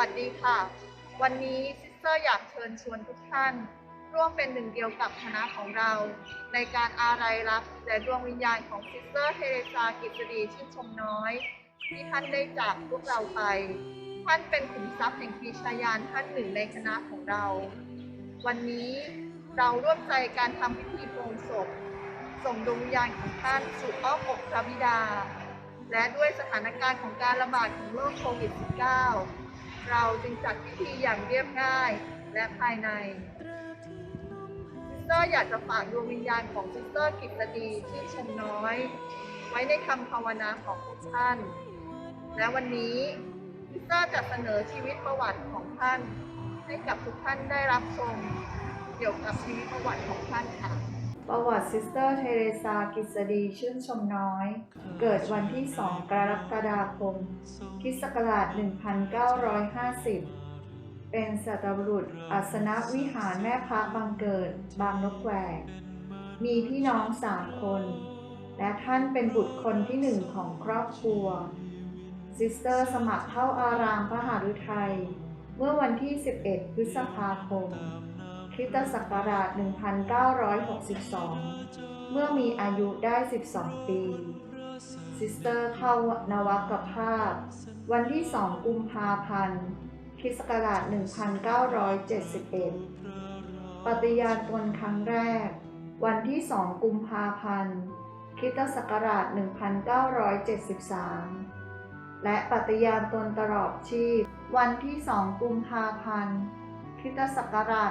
วัสดีค่ะ วันนี้ซิสเตอร์อยากเชิญชวนทุกท่าน ร่วมเป็นหนึ่งเดียวกับคณะของเรา ในการอาลัยรักและดวงวิญญาณของซิสเตอร์เทเรซากิตดีชื่นชมน้อย ที่ท่านได้จากพวกเราไป ท่านเป็นขุมทรัพย์แห่งปีชายานท่านหนึ่งในคณะของเรา วันนี้เราร่วมใจการทำพิธีโปรงศพส่งดวงวิญญาณของท่านสู่อ้อมอกพระบิดา และด้วยสถานการณ์ของการระบาดของโรคโควิด -19 เราจึงจัดพิธีอย่างเรียบง่ายและภายในซิสเตอร์อยากจะฝากดวงวิญญาณของซิสเตอร์กิตดีที่ชมน้อย ไว้ในคำภาวนาของทุกท่าน และวันนี้ซิสเตอร์จะเสนอชีวิตประวัติของท่าน ให้กับทุกท่านได้รับชมเกี่ยวกับชีวิตประวัติของท่านค่ะ ประวัติซิสเตอร์เทเรซากิษดีชื่นชมน้อย เกิดวันที่ 2 กรกฎาคมคริสต์ศักราช 1950 เป็นสัตบุรุษอัสนวิหารแม่พระบังเกิด บางนกแวก มีพี่น้องสามคน และท่านเป็นบุตรคนที่หนึ่งของครอบครัว ซิสเตอร์สมัครเข้าอารามพระหฤทัย เมื่อวันที่ 11 พฤษภาคม คริสตศักราช 1962 เมื่อมีอายุได้ 12 ปี ซิสเตอร์เข้านวักภาพ วันที่ 2 กุมภาพันธ์คริสตศักราช 1971 ปฏิญาณตนครั้งแรก วันที่ 2 กุมภาพันธ์คริสตศักราช 1973 และปฏิญาณตนตลอดชีพ วันที่ 2 กุมภาพันธ์ คริสตศักราช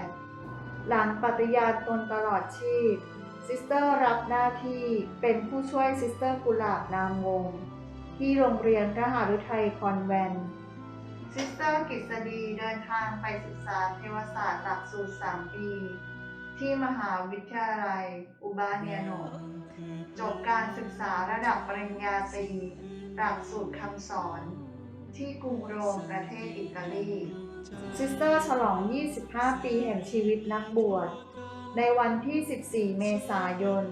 1978 หลังปฏิญาณตนตลอดชีพ ซิสเตอร์รับหน้าที่เป็นผู้ช่วยซิสเตอร์กุหลาบนามวง ที่โรงเรียนพระหฤทัยคอนแวนซิสเตอร์กิษดีเดินทางไปศึกษาเทวศาสตร์หลักสูตร 3 ปี ที่มหาวิทยาลัย อุบาเนียโนจบการศึกษาระดับปริญญาตรีหลักสูตรคำสอน ที่กรุงโรมประเทศอิตาลี ซิสเตอร์ฉลอง 25 ปีแห่งชีวิตนักบวช ในวันที่ 14 เมษายน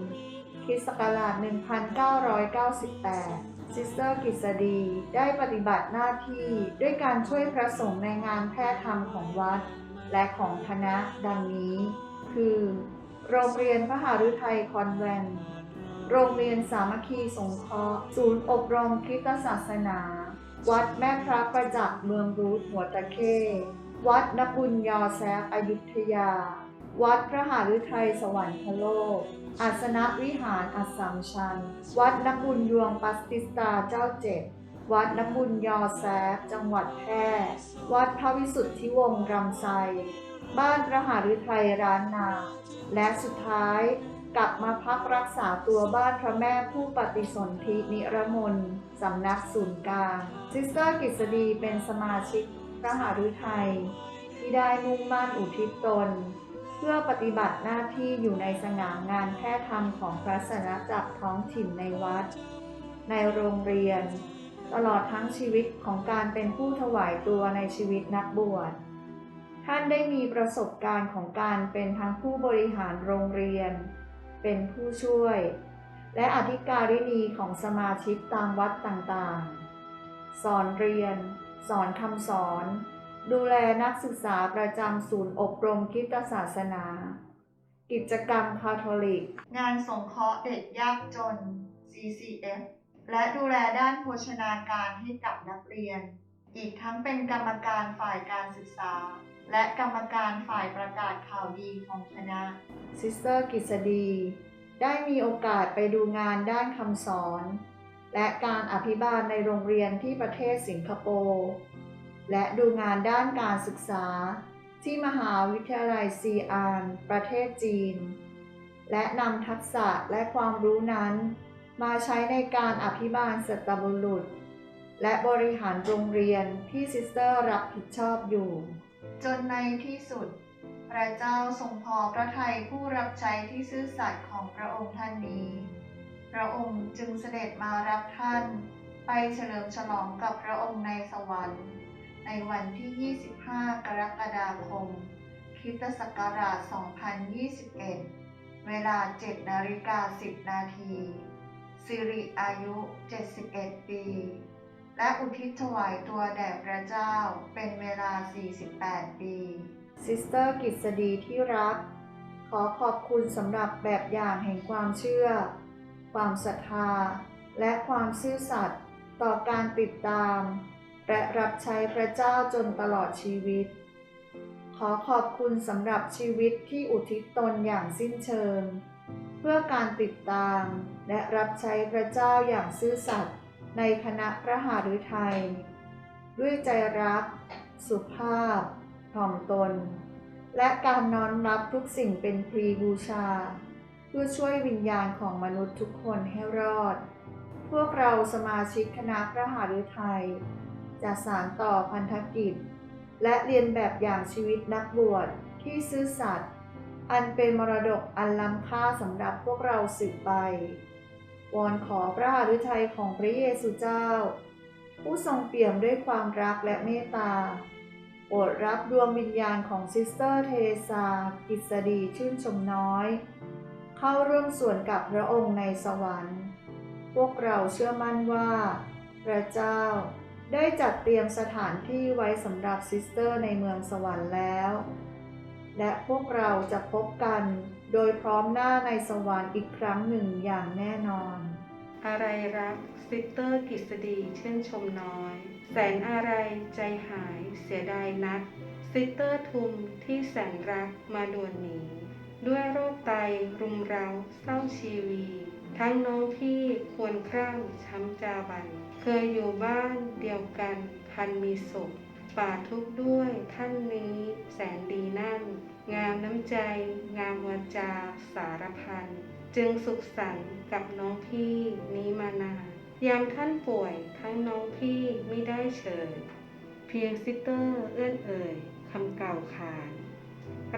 คริสต์ศักราช 1998 ซิสเตอร์กิษดีได้ปฏิบัติหน้าที่ด้วยการช่วยพระสงฆ์ในงานแพทย์ธรรมของวัด และของคณะดังนี้ คือ โรงเรียนพระหฤทัยคอนแวนต์โรงเรียนสามัคคีสงเคราะห์ ศูนย์อบรมคริสตศาสนา วัดแม่พระประจักษ์เมืองรูทหัวตะเข้ วัดนบุญยอแซฟอยุธยา วัดพระหฤทัยสวรรคโลก อาสนวิหารอัสสัมชัญ วัดนบุญยวงปัสติสตาเจ้าเจ็ดวัดนบุญยอแซฟจังหวัดแพร่วัดพระวิสุทธิวงศ์รำไซบ้านพระหฤทัยร้านนา และสุดท้าย กลับมาพักรักษาตัวบ้านพระแม่ผู้ปฏิสนธินิรมนสำนักศูนย์กลางซิสเตอร์กิษดีเป็นสมาชิกพระหฤทัยที่ได้มุ่งมั่นอุทิศตน เพื่อปฏิบัติหน้าที่อยู่ในสง่างานแพทย์ธรรมของพระสนจักรท้องถิ่นในวัด ในโรงเรียน ตลอดทั้งชีวิตของการเป็นผู้ถวายตัวในชีวิตนักบวชท่านได้มีประสบการณ์ของการเป็นทั้งผู้บริหารโรงเรียน เป็นผู้ช่วย และอธิการินีของสมาชิกตามวัดต่างๆ สอนเรียน สอนคำสอน ดูแลนักศึกษาประจำศูนย์อบรมคิตศาสนา กิจกรรมคาทอลิก งานสงเคราะห์เด็กยากจน CCF และดูแลด้านโภชนาการให้กับนักเรียน อีกทั้งเป็นกรรมการฝ่ายการศึกษา และกรรมการฝ่ายประกาศข่าวดีของคณะ ซิสเตอร์กิษดี ได้มีโอกาสไปดูงานด้านคำสอน และการอภิบาลในโรงเรียนที่ประเทศสิงคโปร์และดูงานด้านการศึกษา ที่มหาวิทยาลัยซีอาน ประเทศจีน และนำทักษะและความรู้นั้น มาใช้ในการอภิบาลสัตบุรุษ และบริหารโรงเรียนที่ซิสเตอร์รับผิดชอบอยู่ จนในที่สุด พระเจ้าทรงพอพระทัยผู้รับใช้ที่ซื่อสัตย์ของพระองค์ท่านนี้ พระองค์จึงเสด็จมารับท่าน ไปเฉลิมฉลองกับพระองค์ในสวรรค์ ในวันที่ 25 กรกฎาคมคิตศักราช 2021 เวลา 7 นาฬิกา 10 นาทีสิริอายุ 71 ปี และอุทิศถวายตัวแด่พระเจ้าเป็นเวลา 48 ปี ซิสเตอร์กิษดีที่รัก ขอขอบคุณสำหรับแบบอย่างแห่งความเชื่อ ความศรัทธา และความซื่อสัตย์ต่อการติดตาม และรับใช้พระเจ้าจนตลอดชีวิต ขอขอบคุณสำหรับชีวิตที่อุทิศตนอย่างสิ้นเชิง เพื่อการติดตาม และรับใช้พระเจ้าอย่างซื่อสัตย์ ในคณะพระหฤทัยด้วยใจรัก สุภาพ ถ่อมตน และการน้อมรับทุกสิ่งเป็นพรีบูชา เพื่อช่วยวิญญาณของมนุษย์ทุกคนให้รอด พวกเราสมาชิกคณะพระหฤทัยจะสานต่อพันธกิจ และเรียนแบบอย่างชีวิตนักบวชที่ซื่อสัตย์อันเป็นมรดกอันล้ำค่าสำหรับพวกเราสืบไป วอนขอพระหฤทัยของพระเยซูเจ้า ผู้ทรงเปี่ยมด้วยความรักและเมตตาโปรดรับดวงวิญญาณของซิสเตอร์เทเรซา กิษดีชื่นชมน้อย เข้าร่วมส่วนกับพระองค์ในสวรรค์ พวกเราเชื่อมั่นว่า พระเจ้าได้จัดเตรียมสถานที่ไว้สำหรับซิสเตอร์ในเมืองสวรรค์แล้ว และพวกเราจะพบกัน โดยพร้อมหน้าในสวรรค์อีกครั้งหนึ่งอย่างแน่นอน อะไรรักซิสเตอร์กิษดีชื่นชมน้อย แสนอะไรใจหายเสียดายนัก ซิสเตอร์ทุมที่แสนรักมาด่วนหนีด้วยโรคไตรุมเราเศร้าชีวี ทั้งน้องพี่ควรคร่ำช้ำจาบัน เคยอยู่บ้านเดียวกันพันมีสุขป่าทุกข์ด้วยท่านนี้แสนดีนั่น งามน้ำใจ งามวาจา สารพัน จึงสุขสันต์กับน้องพี่นี้มานานยามท่านป่วยทั้งน้องพี่ไม่ได้เฉยเพียงซิสเตอร์เอื้อนเอ่ยคำเก่าขาน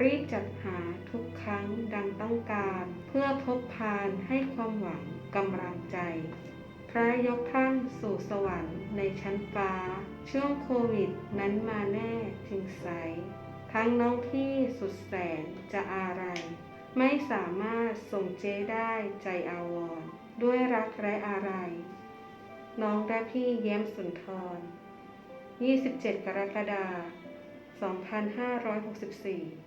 รีบจัดหาทุกครั้งดังต้องการ เพื่อพบพานให้ความหวังกำลังใจ พระยกท่านสู่สวรรค์ในชั้นฟ้า ช่วงโควิดนั้นมาแน่จึงใส ทั้งน้องพี่สุดแสนจะอะไร ไม่สามารถส่งเจได้ใจอาวร ด้วยรักไรอะไร น้องและพี่เย้มสุนทร 27 กรกฎาคม2564